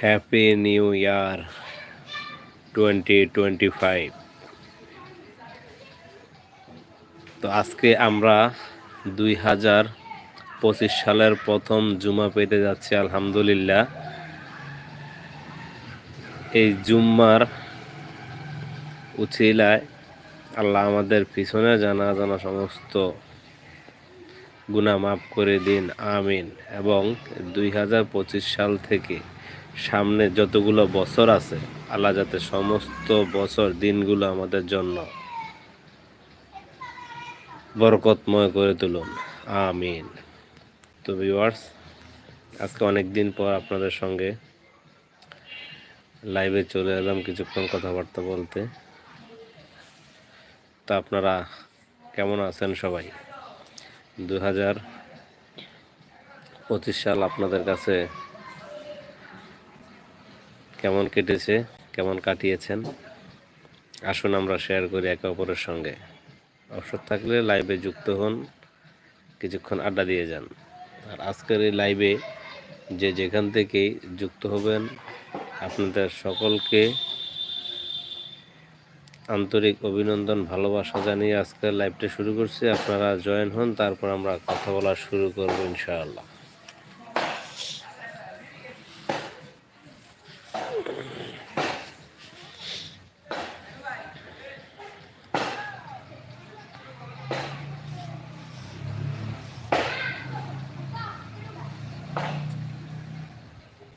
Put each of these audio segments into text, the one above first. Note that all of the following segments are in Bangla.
Happy new year twenty twenty five তো আজকে আমরা দুই হাজার পঁচিশ সালের প্রথম জুমা পেতে যাচ্ছি, আলহামদুলিল্লাহ। এই জুম্মার উচিলায় আল্লাহ আমাদের পিছনে জানা জানা সমস্ত গুণা মাফ করে দিন, আমিন। এবং দুই হাজার পঁচিশ সাল থেকে সামনে যতগুলো বছর আছে, আল্লাহ যাতে সমস্ত বছর দিনগুলো আমাদের জন্য বরকতময় করে তুলুন, আমিন। তো ভিউয়ার্স আজকে অনেক দিন পর আপনাদের সঙ্গে লাইভে চলে এলাম কিছুক্ষণ কথাবার্তা বলতে। তা আপনারা কেমন আছেন সবাই? দু হাজার পঁচিশ সাল আপনাদের কাছে কেমন কেটেছে, কেমন কাটিয়েছেন, আসুন আমরা শেয়ার করি একে অপরের সঙ্গে। অবসর থাকলে লাইভে যুক্ত হন, কিছুক্ষণ আড্ডা দিয়ে যান। আর আজকের এই লাইভে যে যেখান থেকে যুক্ত হবেন, আপনাদের সকলকে আন্তরিক অভিনন্দন, ভালোবাসা জানিয়ে আজকের লাইভটা শুরু করছি। আপনারা জয়েন হন, তারপর আমরা কথা বলা শুরু করব ইনশাআল্লাহ।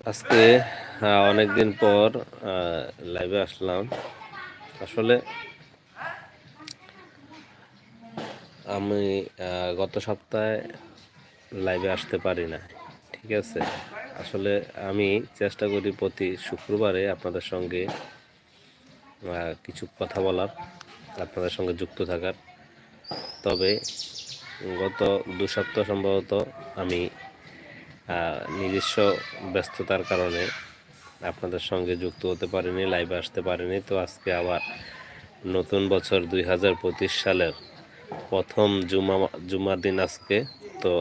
আজকে অনেকদিন পর লাইভে আসলাম। আসলে আমি গত সপ্তাহে লাইভে আসতে পারি না ঠিক আছে? আসলে আমি চেষ্টা করি প্রতি শুক্রবারে আপনাদের সঙ্গে কিছু কথা বলার, আপনাদের সঙ্গে যুক্ত থাকার। তবে গত দু সপ্তাহ সম্ভবত আমি নিজস্ব ব্যস্ততার কারণে আপনাদের সঙ্গে যুক্ত হতে পারিনি লাইভে আসতে পারিনি। তো আজকে আবার নতুন বছর দুই হাজার পঁচিশ সালের প্রথম জুমা জুমার দিন আজকে। তো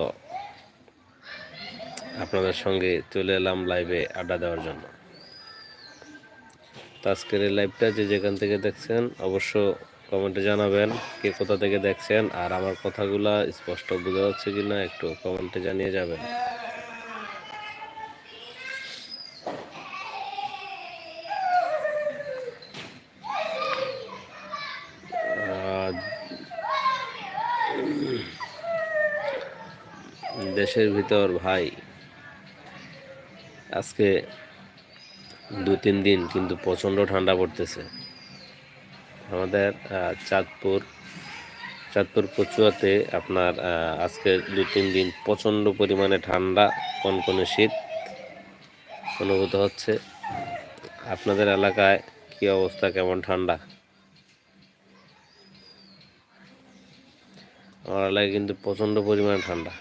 আপনাদের সঙ্গে চলে এলাম লাইভে আড্ডা দেওয়ার জন্য। তো আজকের এই লাইভটা যে যেখান থেকে দেখছেন, অবশ্য কমেন্টে জানাবেন কে কোথা থেকে দেখছেন, আর আমার কথাগুলা স্পষ্ট বোঝা যাচ্ছে কিনা একটু কমেন্টে জানিয়ে যাবেন। দেশের ভিতর, ভাই। আজকে দু তিন দিন কিন্তু প্রচণ্ড ঠান্ডা পড়তেছে। আমাদের চাঁদপুর চাঁদপুর কচুয়াতে আপনার আজকে দু তিন দিন প্রচণ্ড পরিমাণে ঠান্ডা, কনকনে শীত অনুভূত হচ্ছে। আপনাদের এলাকায় কি অবস্থা? কেমন ঠান্ডা? আমার এলাকায় কিন্তু প্রচণ্ড পরিমাণে ঠান্ডা।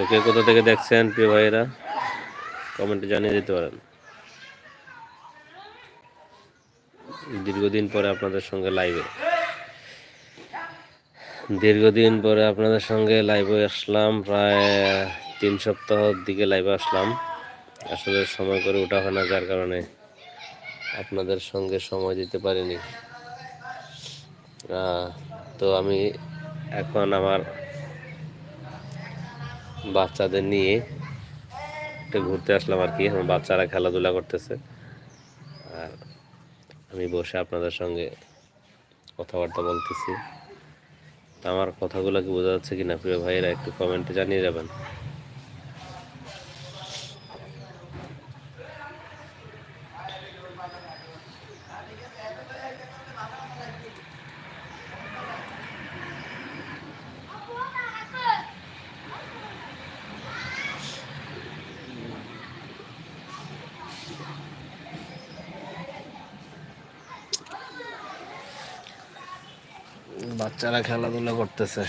তো কে কোথা থেকে দেখছেন, প্রিয় ভাইয়েরা? কমেন্টে জানিয়ে দিতে পারেন। দীর্ঘদিন পরে আপনাদের সঙ্গে লাইভে দীর্ঘদিন পরে আপনাদের সঙ্গে লাইভে আসলাম, প্রায় তিন সপ্তাহ দিকে লাইভে আসলাম। আসলে সময় করে ওঠা হয় না, যার কারণে আপনাদের সঙ্গে সময় দিতে পারিনি। তো আমি এখন আমার বাচ্চাদের নিয়ে একটু ঘুরতে আসলাম আর কি। আমার বাচ্চারা খেলাধুলা করতেছে। আর আমি বসে আপনাদের সঙ্গে কথাবার্তা বলতেছি। আমার কথাগুলো কি বোঝা যাচ্ছে কি না প্রিয় ভাইয়েরা, একটু কমেন্টে জানিয়ে যাবেন। বাচ্চারা খেলাধুলা করতেছে।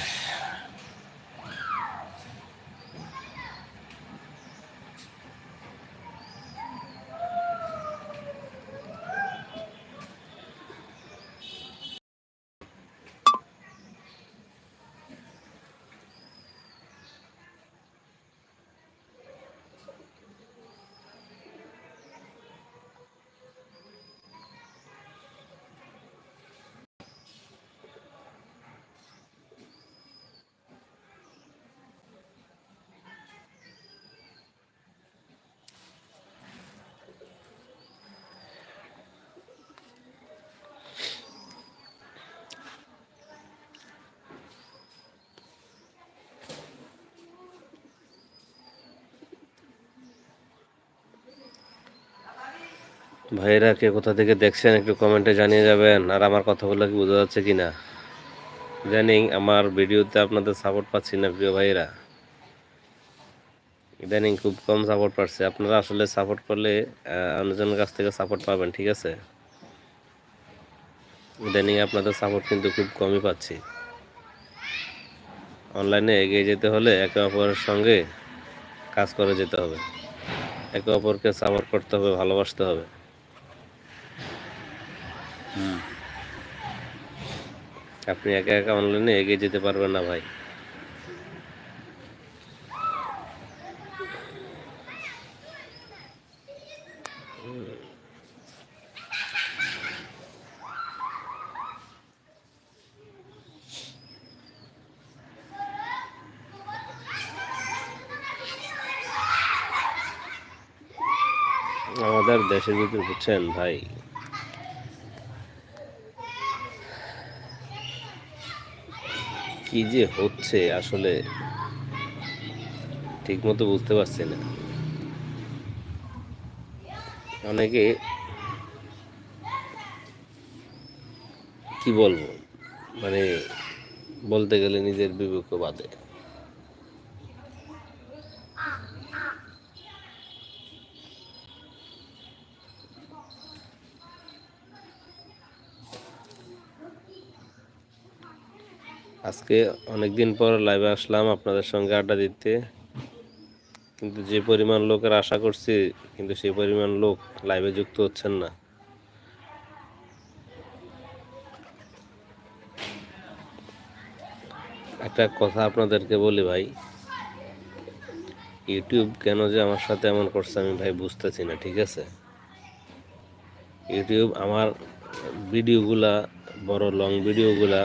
ভাইয়েরা কে কোথা থেকে দেখছেন একটু কমেন্টে জানিয়ে যাবেন। আর আমার কথাগুলো কি বোঝা যাচ্ছে কি না ইদানিং আমার ভিডিওতে আপনাদের সাপোর্ট পাচ্ছি না প্রিয় ভাইয়েরা। ইদানিং খুব কম সাপোর্ট পাচ্ছে। আপনারা আসলে সাপোর্ট করলে অন্যজনের কাছ থেকে সাপোর্ট পাবেন, ঠিক আছে? ইদানিং আপনাদের সাপোর্ট কিন্তু খুব কমই পাচ্ছি। অনলাইনে এগিয়ে যেতে হলে একে অপরের সঙ্গে কাজ করে যেতে হবে। একে অপরকে সাপোর্ট করতে হবে, ভালোবাসতে হবে। আপনি একা একা অনলাইনে এগিয়ে যেতে পারবেন না ভাই। আমাদের দেশের ভিতরে বুঝছেন ভাই কি যে হচ্ছে আসলে ঠিক মতো বুঝতে পারছি না। অনেকে কি বলব? মানে বলতে গেলে নিজের বিবেক বাদে। আজকে অনেক দিন পর লাইভে আসলাম আপনাদের সঙ্গে আড্ডা দিতে। কিন্তু যে পরিমাণ লোকের আশা করছি, কিন্তু সেই পরিমাণ লোক লাইভে যুক্ত হচ্ছেন না। একটা কথা আপনাদেরকে বলি ভাই ইউটিউব কেন যে আমার সাথে এমন করছে আমি ভাই বুঝতেছি না, ঠিক আছে? ইউটিউব আমার ভিডিওগুলা বড় লং ভিডিওগুলা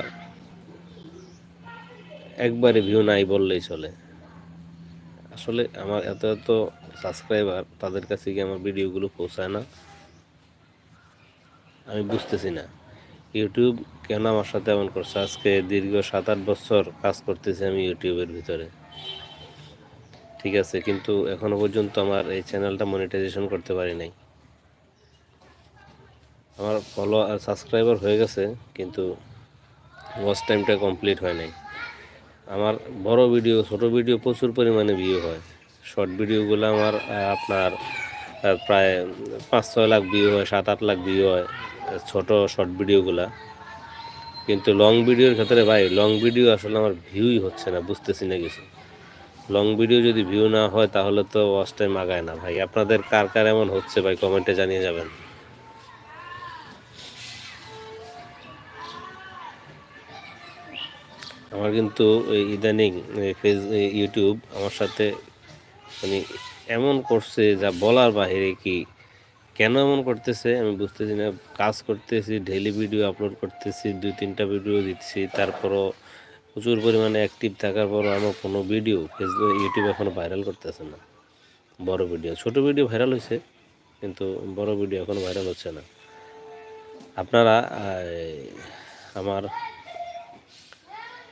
একবারে ভিউ নাই বললেই চলে। আসলে আমার এত এত সাবস্ক্রাইবার তাদের কাছে কি আমার ভিডিওগুলো পৌঁছায় না। আমি বুঝতেছি না। ইউটিউব কেন আমার সাথে এমন করছে? আজকে দীর্ঘ সাত আট বছর কাজ করতেছি আমি ইউটিউবের ভিতরে। ঠিক আছে, কিন্তু এখনও পর্যন্ত আমার এই চ্যানেলটা মনিটাইজেশন করতে পারি নাই। আমার ফলো আর সাবস্ক্রাইবার হয়ে গেছে, কিন্তু ওয়াচ টাইমটা কমপ্লিট হয় নাই। আমার বড় ভিডিও, ছোট ভিডিও প্রচুর পরিমাণে ভিউ হয়। শর্ট ভিডিওগুলো আমার আপনার প্রায় পাঁচ, ছয় লাখ ভিউ হয়, সাত, আট লাখ ভিউ হয়, ছোট শর্ট ভিডিওগুলা কিন্তু লং ভিডিওর ক্ষেত্রে ভাই লং ভিডিও আসলে আমার ভিউই হচ্ছে না, বুঝতেছি না কিছু। লং ভিডিও যদি ভিউ না হয়, তাহলে তো ওয়াচ টাইম আগায় না ভাই। আপনাদের কার কার এমন হচ্ছে ভাই কমেন্টে জানিয়ে যাবেন। আমার কিন্তু ইদানিং ফেস ইউটিউব আমার সাথে মানে এমন করছে যা বলার বাহিরে কি, কেন এমন করতেছে আমি বুঝতেছি না। কাজ করতেছি ডেলি ভিডিও আপলোড করতেছি, দুই, তিনটা ভিডিও দিচ্ছি, তারপরও প্রচুর পরিমাণে অ্যাক্টিভ থাকার পরও আমার কোনো ভিডিও ফেসবুক ইউটিউব এখনও ভাইরাল করতেছে না। বড় ভিডিও ছোট ভিডিও ভাইরাল হয়েছে, কিন্তু বড় ভিডিও এখনও ভাইরাল হচ্ছে না। আপনারা আমার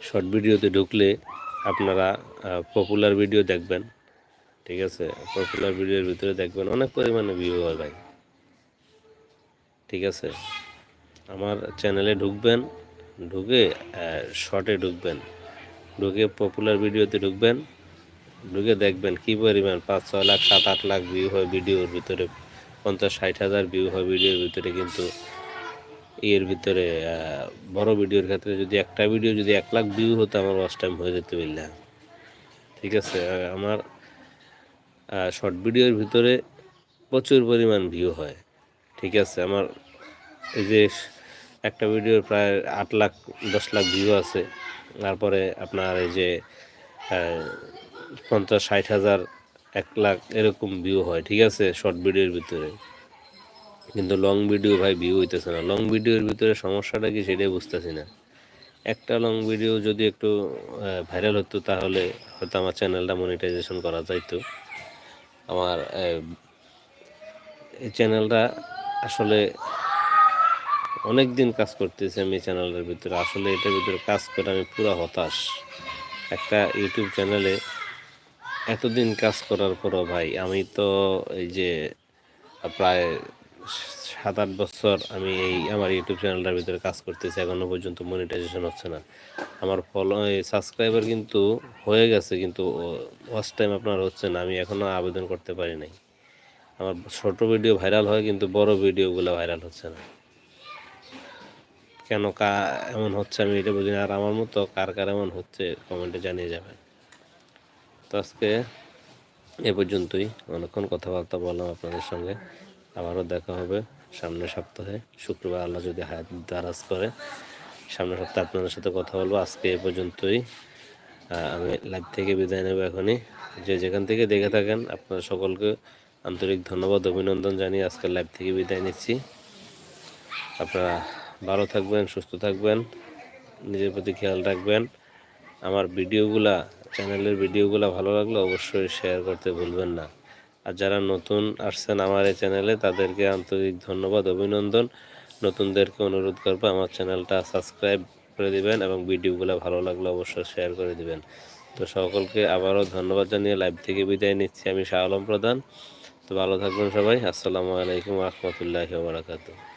শর্ট ভিডিওতে ঢুকলে আপনারা পপুলার ভিডিও দেখবেন। ঠিক আছে? পপুলার ভিডিওর ভিতরে দেখবেন অনেক পরিমাণে ভিউ হয় ভাই। ঠিক আছে? আমার চ্যানেলে ঢুকবেন, ঢুকে শর্টে ঢুকবেন। ঢুকে পপুলার ভিডিওতে ঢুকবেন, ঢুকে দেখবেন কী পরিমাণ পাঁচ, ছয় লাখ, সাত, আট লাখ ভিউ হয় ভিডিওর ভিতরে। পঞ্চাশ, ষাট হাজার ভিউ হয় ভিডিওর ভিতরে কিন্তু এর ভিতরে বড় ভিডিওর ক্ষেত্রে যদি একটা ভিডিও যদি এক লাখ ভিউ হতো, আমার ওয়াচ টাইম হয়ে যেতে পারলাম ঠিক আছে? আমার শর্ট ভিডিওর ভিতরে প্রচুর পরিমাণ ভিউ হয়। ঠিক আছে? আমার এই যে একটা ভিডিওর প্রায় আট লাখ, দশ লাখ ভিউ আছে। তারপরে আপনার এই যে পঞ্চাশ, ষাট হাজার, এক লাখ এরকম ভিউ হয়। ঠিক আছে? শর্ট ভিডিওর ভিতরে। কিন্তু লং ভিডিও ভাই ভিউ হইতেছে না। লং ভিডিওর ভিতরে সমস্যাটা কি সেটাই বুঝতেছি না। একটা লং ভিডিও যদি একটু ভাইরাল হতো তাহলে হয়তো আমার চ্যানেলটা মনিটাইজেশন করা যাইতো। আমার এই চ্যানেলটা আসলে অনেক দিন কাজ করতেছি আমি চ্যানেলের ভিতরে। আসলে এটার ভিতরে কাজ করে আমি পুরো হতাশ। একটা ইউটিউব চ্যানেলে এতদিন কাজ করার পরও ভাই আমি তো এই যে, প্রায় সাত আট বছর আমি এই আমার ইউটিউব চ্যানেলটার ভিতরে কাজ করতেছি, এখনও পর্যন্ত মনিটাইজেশন হচ্ছে না। আমার ফলো সাবস্ক্রাইবার কিন্তু হয়ে গেছে, কিন্তু ওয়াচ টাইম আপনার হচ্ছে না, আমি এখনও আবেদন করতে পারি নাই। আমার ছোট ভিডিও ভাইরাল হয়, কিন্তু বড় ভিডিওগুলো ভাইরাল হচ্ছে না। কেন কা, এমন হচ্ছে আমি এটা বুঝি আর আমার মতো কার কার এমন হচ্ছে কমেন্টে জানিয়ে যাবেন। তো আজকে এ পর্যন্তই, অনেকক্ষণ কথাবার্তা বললাম আপনাদের সঙ্গে। আবারও দেখা হবে সামনের সপ্তাহে। শুক্রবার আল্লাহ যদি হায়াত দারাজ করে, সামনের সপ্তাহে আপনাদের সাথে কথা বলব। আজকে এ পর্যন্তই। আমি লাইভ থেকে বিদায় নেব এখনই। যে যেখান থেকে দেখে থাকেন আপনারা সকলকে আন্তরিক ধন্যবাদ, অভিনন্দন জানিয়ে আজকের লাইভ থেকে বিদায় নিচ্ছি। আপনারা ভালো থাকবেন, সুস্থ থাকবেন, নিজের প্রতি খেয়াল রাখবেন। আমার ভিডিওগুলা, চ্যানেলের ভিডিওগুলো ভালো লাগলে অবশ্যই শেয়ার করতে ভুলবেন না। আর যারা নতুন আসছেন আমার এই চ্যানেলে, তাদেরকে আন্তরিক ধন্যবাদ, অভিনন্দন। নতুনদেরকে অনুরোধ করব আমার চ্যানেলটা সাবস্ক্রাইব করে দিবেন এবং ভিডিওগুলো ভালো লাগলে অবশ্যই শেয়ার করে দিবেন। তো সকলকে আবারও ধন্যবাদ জানিয়ে লাইভ থেকে বিদায় নিচ্ছি। আমি শাহ আলম প্রধান। তো ভালো থাকবেন সবাই। আসসালামু আলাইকুম রহমতুল্লাহ বারাকাতুহ।